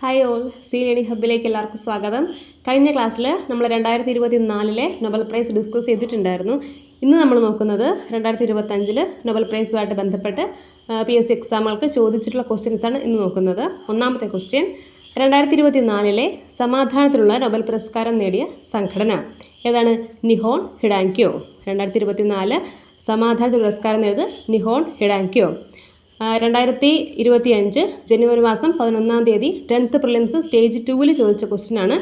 Hi all C ലേണി ഹബിലേക്ക് എല്ലാവർക്കും സ്വാഗതം. കഴിഞ്ഞ ക്ലാസ്സിൽ നമ്മൾ രണ്ടായിരത്തി ഇരുപത്തി നാലിലെ നൊബൽ പ്രൈസ് ഡിസ്കസ് ചെയ്തിട്ടുണ്ടായിരുന്നു. ഇന്ന് നമ്മൾ നോക്കുന്നത് രണ്ടായിരത്തി ഇരുപത്തഞ്ചിൽ നൊബൽ പ്രൈസുമായിട്ട് ബന്ധപ്പെട്ട് പി എസ് സി എക്സാമുകൾക്ക് ചോദിച്ചിട്ടുള്ള ക്വസ്റ്റ്യൻസ് ആണ് ഇന്ന് നോക്കുന്നത്. ഒന്നാമത്തെ ക്വസ്റ്റ്യൻ രണ്ടായിരത്തി ഇരുപത്തി നാലിലെ സമാധാനത്തിലുള്ള നൊബൽ പുരസ്കാരം നേടിയ സംഘടന ഏതാണ്? നിഹോൺ ഹിഡാങ്കിയോ രണ്ടായിരത്തി ഇരുപത്തി നാല് സമാധാനത്തിൽ പുരസ്കാരം നേടിയത് നിഹോൺ ഹിഡാങ്കിയോ രണ്ടായിരത്തി ഇരുപത്തി അഞ്ച് ജനുവരി മാസം പതിനൊന്നാം തീയതി ടെൻത്ത് പ്രിലിംസ് സ്റ്റേജ് ടുവിൽ ചോദിച്ച ക്വസ്റ്റ്യനാണ്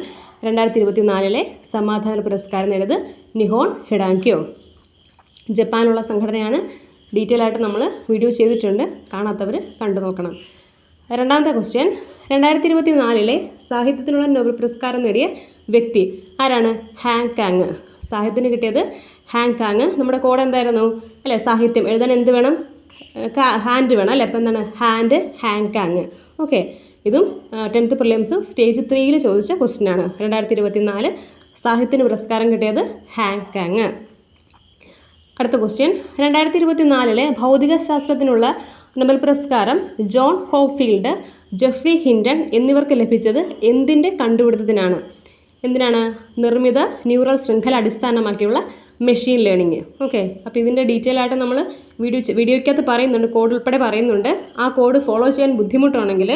രണ്ടായിരത്തി ഇരുപത്തി നാലിലെ സമാധാന പുരസ്കാരം നേടിയത് നിഹോൺ ഹിഡാങ്കിയോ. ജപ്പാനുള്ള സംഘടനയാണ്. ഡീറ്റെയിൽ ആയിട്ട് നമ്മൾ വീഡിയോ ചെയ്തിട്ടുണ്ട്. കാണാത്തവർ കണ്ടു നോക്കണം. രണ്ടാമത്തെ ക്വസ്റ്റ്യൻ രണ്ടായിരത്തി ഇരുപത്തി നാലിലെ സാഹിത്യത്തിനുള്ള നോബൽ പുരസ്കാരം നേടിയ വ്യക്തി ആരാണ്? Han Kang. സാഹിത്യത്തിന് കിട്ടിയത് ഹാങ് കാങ്. നമ്മുടെ കോഡ് എന്തായിരുന്നു? അല്ലേ സാഹിത്യം. എഴുതാൻ എന്ത് വേണം? ഹാൻഡ് വേണം അല്ലേ? അപ്പം എന്താണ്? ഹാൻഡ് ഹാങ് കാങ് ഓക്കെ ഇതും ടെൻത്ത് പ്രിലിംസ് സ്റ്റേജ് ത്രീയിൽ ചോദിച്ച ക്വസ്റ്റ്യൻ ആണ്. രണ്ടായിരത്തി ഇരുപത്തി നാല് സാഹിത്യത്തിന് പുരസ്കാരം കിട്ടിയത് ഹാങ് കാങ് അടുത്ത ക്വസ്റ്റ്യൻ രണ്ടായിരത്തി ഇരുപത്തി നാലിലെ ഭൗതികശാസ്ത്രത്തിനുള്ള നൊബൽ പുരസ്കാരം ജോൺ ഹോഫീൽഡ് ജെഫ്രി ഹിൻഡൺ എന്നിവർക്ക് ലഭിച്ചത് എന്തിന്റെ കണ്ടുപിടുത്തത്തിനാണ്? എന്തിനാണ്? നിർമ്മിത ന്യൂറൽ ശൃംഖല അടിസ്ഥാനമാക്കിയുള്ള മെഷീൻ ലേണിംഗ് ഓക്കെ അപ്പോൾ ഇതിന്റെ ഡീറ്റെയിൽ ആയിട്ട് നമ്മൾ വീഡിയോ വീഡിയോയ്ക്കകത്ത് പറയുന്നുണ്ട് കോഡ് ഉൾപ്പെടെ പറയുന്നുണ്ട്. ആ കോഡ് ഫോളോ ചെയ്യാൻ ബുദ്ധിമുട്ടാണെങ്കിൽ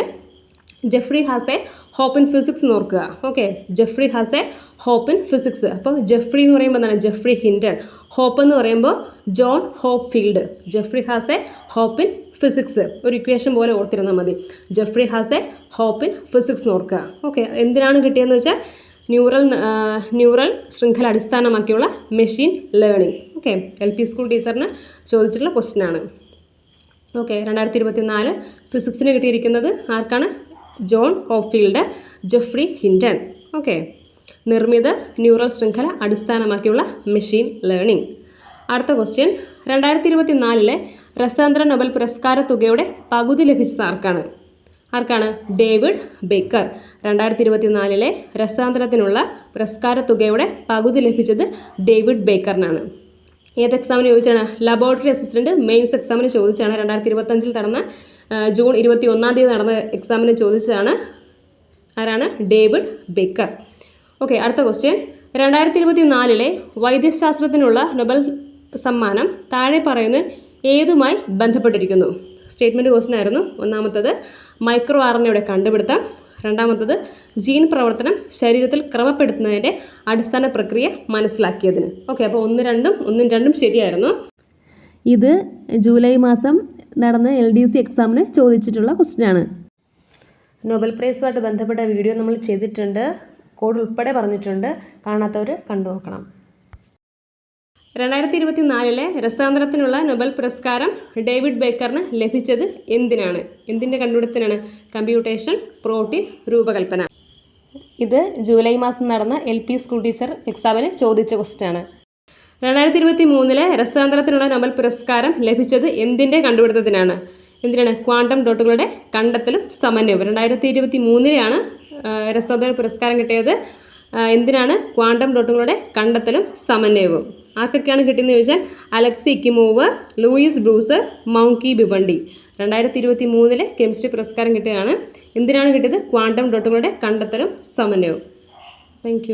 Geoffrey has a hope in physics എന്ന് ഓർക്കുക okay Geoffrey has a hope in physics അപ്പോൾ ജെഫ്രി എന്ന് പറയുമ്പോൾ എന്താണ്? ജെഫ്രി ഹിൻഡൺ ഹോപ്പ് എന്ന് പറയുമ്പോൾ John Hopfield Geoffrey has a hope in physics ഒരു ഇക്വേഷൻ പോലെ ഓർത്തിരുന്നാൽ മതി. Geoffrey has a hope in physics എന്ന് ഓർക്കുക ഓക്കെ എന്തിനാണ് കിട്ടിയതെന്ന് വെച്ചാൽ ന്യൂറൽ ന്യൂറൽ ശൃംഖല അടിസ്ഥാനമാക്കിയുള്ള machine learning okay L P school ടീച്ചറിന് ചോദിച്ചിട്ടുള്ള ക്വസ്റ്റ്യൻ ആണ്. ഓക്കെ രണ്ടായിരത്തി ഇരുപത്തി നാല് ഫിസിക്സിന് കിട്ടിയിരിക്കുന്നത് ആർക്കാണ്? John Hopfield Geoffrey Hinton okay നിർമ്മിത ന്യൂറൽ ശൃംഖല അടിസ്ഥാനമാക്കിയുള്ള മെഷീൻ ലേണിംഗ് അടുത്ത ക്വസ്റ്റ്യൻ രണ്ടായിരത്തി ഇരുപത്തി നാലിലെ രസാന്തര നൊബൽ പുരസ്കാര തുകയുടെ പകുതി ലഭിച്ചത് ആർക്കാണ്? ആർക്കാണ്? David Baker. രണ്ടായിരത്തി ഇരുപത്തി നാലിലെ രസാന്തരത്തിനുള്ള പുരസ്കാര തുകയുടെ പകുതി ലഭിച്ചത് ഡേവിഡ് ബേക്കറിനാണ്. ഏത് എക്സാമിന് ചോദിച്ചാണ്? ലബോറട്ടറി അസിസ്റ്റന്റ് മെയിൻസ് എക്സാമിന് ചോദിച്ചാണ്. രണ്ടായിരത്തി ഇരുപത്തഞ്ചിൽ നടന്ന ജൂൺ ഇരുപത്തി ഒന്നാം തീയതി നടന്ന എക്സാമിന് ചോദിച്ചതാണ് ആരാണ്? David Baker. ഓക്കെ അടുത്ത ക്വസ്റ്റ്യൻ രണ്ടായിരത്തി ഇരുപത്തി നാലിലെ വൈദ്യശാസ്ത്രത്തിനുള്ള നൊബൽ സമ്മാനം താഴെ പറയുന്ന ഏതുമായി ബന്ധപ്പെട്ടിരിക്കുന്നു? സ്റ്റേറ്റ്മെന്റ് ക്വസ്റ്റ്യൻ ആയിരുന്നു. ഒന്നാമത്തത് മൈക്രോ ആർഎൻഎയുടെ കണ്ടുപിടുത്തം. രണ്ടാമത്തത് ജീൻ പ്രവർത്തനം ശരീരത്തിൽ ക്രമപ്പെടുത്തുന്നതിന്റെ അടിസ്ഥാന പ്രക്രിയ മനസ്സിലാക്കിയതിന്. ഓക്കെ അപ്പോൾ ഒന്ന് രണ്ടും ഒന്നും രണ്ടും ശരിയായിരുന്നു. ഇത് ജൂലൈ മാസം നടന്ന എൽ ഡി സി എക്സാമിന് ചോദിച്ചിട്ടുള്ള ക്വസ്റ്റ്യനാണ് നൊബൽ പ്രൈസുമായിട്ട് ബന്ധപ്പെട്ട വീഡിയോ നമ്മൾ ചെയ്തിട്ടുണ്ട്. കോഡ് ഉൾപ്പെടെ പറഞ്ഞിട്ടുണ്ട്. കാണാത്തവർ കണ്ടു നോക്കണം. രണ്ടായിരത്തി ഇരുപത്തി നാലിലെ രസാന്തരത്തിനുള്ള നൊബൽ പുരസ്കാരം ഡേവിഡ് ബേക്കറിന് ലഭിച്ചത് എന്തിനാണ്? എന്തിന്റെ കണ്ടുപിടുത്തത്തിനാണ്? കമ്പ്യൂട്ടേഷൻ പ്രോട്ടീൻ രൂപകൽപ്പന. ഇത് ജൂലൈ മാസം നടന്ന എൽ പി സ്കൂൾ ടീച്ചർ എക്സാമിന് ചോദിച്ച ക്വസ്റ്റ്യൻ ആണ് രണ്ടായിരത്തി ഇരുപത്തി മൂന്നിലെ രസാന്തരത്തിനുള്ള നൊബൽ പുരസ്കാരം ലഭിച്ചത് എന്തിന്റെ കണ്ടുപിടുത്തത്തിനാണ്? എന്തിനാണ്? ക്വാണ്ടം ഡോട്ടുകളുടെ കണ്ടെത്തലും സമന്വയവും. രണ്ടായിരത്തി ഇരുപത്തി മൂന്നിലാണ് രസാന്തര പുരസ്കാരം കിട്ടിയത് എന്തിനാണ് ക്വാണ്ടം ഡോട്ടുകളുടെ കണ്ടെത്തലും സമന്വയവും? ആർക്കൊക്കെയാണ് കിട്ടിയെന്ന് ചോദിച്ചാൽ Alexei Ekimov Louis Brus Moungi Bawendi. രണ്ടായിരത്തി ഇരുപത്തി മൂന്നിലെ കെമിസ്ട്രി പുരസ്കാരം കിട്ടിയതാണ് എന്തിനാണ് കിട്ടിയത്? ക്വാണ്ടം ഡോട്ടുകളുടെ കണ്ടെത്തലും സമന്വയവും. താങ്ക്